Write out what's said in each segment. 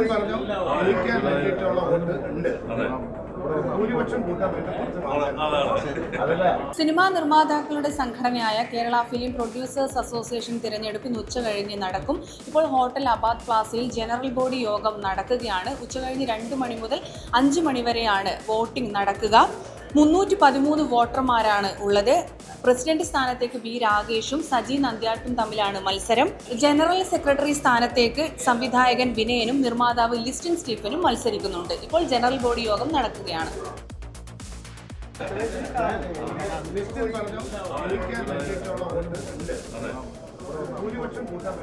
നിശ്ചയം പറഞ്ഞു ജയിക്കാൻ വേണ്ടിയിട്ടുള്ള വോട്ട് ഉണ്ട്. സിനിമാ നിർമ്മാതാക്കളുടെ സംഘടനയായ കേരള ഫിലിം പ്രൊഡ്യൂസേഴ്സ് അസോസിയേഷൻ തിരഞ്ഞെടുപ്പ് ഇന്ന് ഉച്ചകഴിഞ്ഞ് നടക്കും. ഇപ്പോൾ ഹോട്ടൽ അബാദ് പ്ലാസയിൽ ജനറൽ ബോഡി യോഗം നടക്കുകയാണ്. ഉച്ച ഉച്ചകഴിഞ്ഞ് രണ്ട് മണി മുതൽ അഞ്ച് മണി വരെയാണ് വോട്ടിംഗ് നടക്കുക. മുന്നൂറ്റി പതിമൂന്ന് വോട്ടർമാരാണ് ഉള്ളത്. പ്രസിഡന്റ് സ്ഥാനത്തേക്ക് ബി രാഗേഷും സജി നന്ദ്യാട്ടും തമ്മിലാണ് മത്സരം. ജനറൽ സെക്രട്ടറി സ്ഥാനത്തേക്ക് സംവിധായകൻ വിനയനും നിർമ്മാതാവ് ലിസ്റ്റിൻ സ്റ്റീഫനും മത്സരിക്കുന്നുണ്ട്. ഇപ്പോൾ ജനറൽ ബോഡി യോഗം നടക്കുകയാണ്. ഭൂരിപക്ഷം കൂട്ടാൻ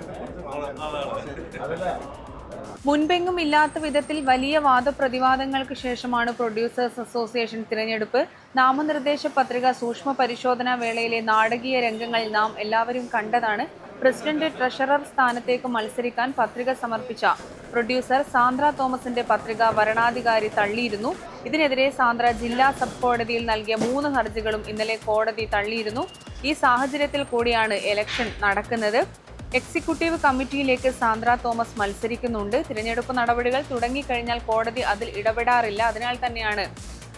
മുൻപെങ്ങും ഇല്ലാത്ത വിധത്തിൽ വലിയ വാദപ്രതിവാദങ്ങൾക്ക് ശേഷമാണ് പ്രൊഡ്യൂസേഴ്സ് അസോസിയേഷൻ തിരഞ്ഞെടുപ്പ്. നാമനിർദ്ദേശ പത്രിക സൂക്ഷ്മ പരിശോധനാ വേളയിലെ നാടകീയ രംഗങ്ങൾ നാം എല്ലാവരും കണ്ടതാണ്. പ്രസിഡന്റ് ട്രഷറർ സ്ഥാനത്തേക്ക് മത്സരിക്കാൻ പത്രിക സമർപ്പിച്ച പ്രൊഡ്യൂസർ സാന്ദ്ര തോമസിന്റെ പത്രിക വരണാധികാരി തള്ളിയിരുന്നു. ഇതിനെതിരെ സാന്ദ്ര ജില്ലാ സബ് കോടതിയിൽ നൽകിയ മൂന്ന് ഹർജികളും ഇന്നലെ കോടതി തള്ളിയിരുന്നു. ഈ സാഹചര്യത്തിൽ കൂടിയാണ് ഇലക്ഷൻ നടക്കുന്നത്. എക്സിക്യൂട്ടീവ് കമ്മിറ്റിയിലേക്ക് സാന്ദ്ര തോമസ് മത്സരിക്കുന്നുണ്ട്. തിരഞ്ഞെടുപ്പ് നടപടികൾ തുടങ്ങിക്കഴിഞ്ഞാൽ കോടതി അതിൽ ഇടപെടാറില്ല. അതിനാൽ തന്നെയാണ്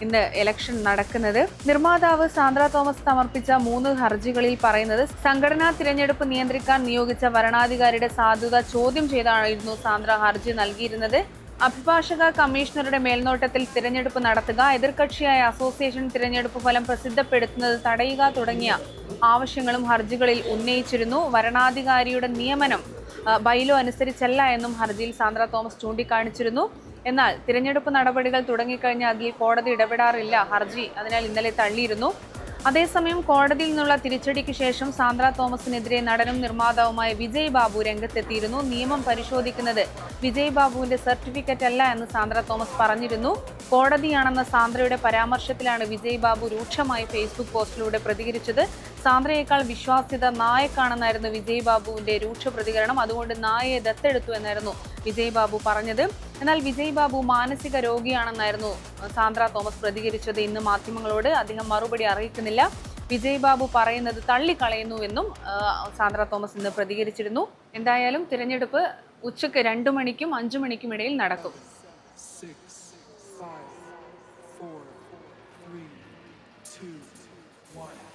ഇന്ന് ഇലക്ഷൻ നടക്കുന്നത്. നിർമ്മാതാവ് സാന്ദ്ര തോമസ് സമർപ്പിച്ച മൂന്ന് ഹർജികളിൽ പറയുന്നത് സംഘടനാ തിരഞ്ഞെടുപ്പ് നിയന്ത്രിക്കാൻ നിയോഗിച്ച വരണാധികാരിയുടെ സാധുത ചോദ്യം ചെയ്തായിരുന്നു സാന്ദ്ര ഹർജി നൽകിയിരുന്നത്. അഭിഭാഷക കമ്മീഷണറുടെ മേൽനോട്ടത്തിൽ തിരഞ്ഞെടുപ്പ് നടത്തുക എതിർകക്ഷിയായ അസോസിയേഷൻ തിരഞ്ഞെടുപ്പ് ഫലം പ്രസിദ്ധപ്പെടുത്തുന്നത് തടയുക തുടങ്ങിയ ആവശ്യങ്ങളും ഹർജികളിൽ ഉന്നയിച്ചിരുന്നു. വരണാധികാരിയുടെ നിയമനം ബൈലോ അനുസരിച്ചല്ല എന്നും ഹർജിയിൽ സാന്ദ്ര തോമസ് ചൂണ്ടിക്കാണിച്ചിരുന്നു. എന്നാൽ തിരഞ്ഞെടുപ്പ് നടപടികൾ തുടങ്ങിക്കഴിഞ്ഞ അതിൽ കോടതി ഇടപെടാറില്ല. ഹർജി അതിനാൽ ഇന്നലെ തള്ളിയിരുന്നു. അതേസമയം കോടതിയിൽ നിന്നുള്ള തിരിച്ചടിക്ക് ശേഷം സാന്ദ്ര തോമസിനെതിരെ നടനും നിർമ്മാതാവുമായ വിജയ് ബാബു രംഗത്തെത്തിയിരുന്നു. നിയമം പരിശോധിക്കുന്നത് വിജയ് ബാബുവിന്റെ സർട്ടിഫിക്കറ്റ് അല്ല എന്ന് സാന്ദ്ര തോമസ് പറഞ്ഞിരുന്നു. കോടതിയാണെന്ന സാന്ദ്രയുടെ പരാമർശത്തിലാണ് വിജയ് ബാബു രൂക്ഷമായി ഫേസ്ബുക്ക് പോസ്റ്റിലൂടെ പ്രതികരിച്ചത്. സാന്ദ്രയേക്കാൾ വിശ്വാസ്യത നായക്കാണെന്നായിരുന്നു വിജയ് ബാബുവിന്റെ രൂക്ഷ പ്രതികരണം. അതുകൊണ്ട് നായയെ ദത്തെടുത്തു എന്നായിരുന്നു വിജയ് ബാബു പറഞ്ഞത്. എന്നാൽ വിജയ് ബാബു മാനസിക രോഗിയാണെന്നായിരുന്നു സാന്ദ്ര തോമസ് പ്രതികരിച്ചത്. ഇന്ന് മാധ്യമങ്ങളോട് അദ്ദേഹം മറുപടി അറിയിക്കുന്നില്ല. വിജയ് ബാബു പറയുന്നത് തള്ളിക്കളയുന്നു എന്നും സാന്ദ്ര തോമസ് ഇന്ന് പ്രതികരിച്ചിരുന്നു. എന്തായാലും തിരഞ്ഞെടുപ്പ് ഉച്ചയ്ക്ക് രണ്ടു മണിക്കും അഞ്ചു മണിക്കും ഇടയിൽ നടക്കും. One.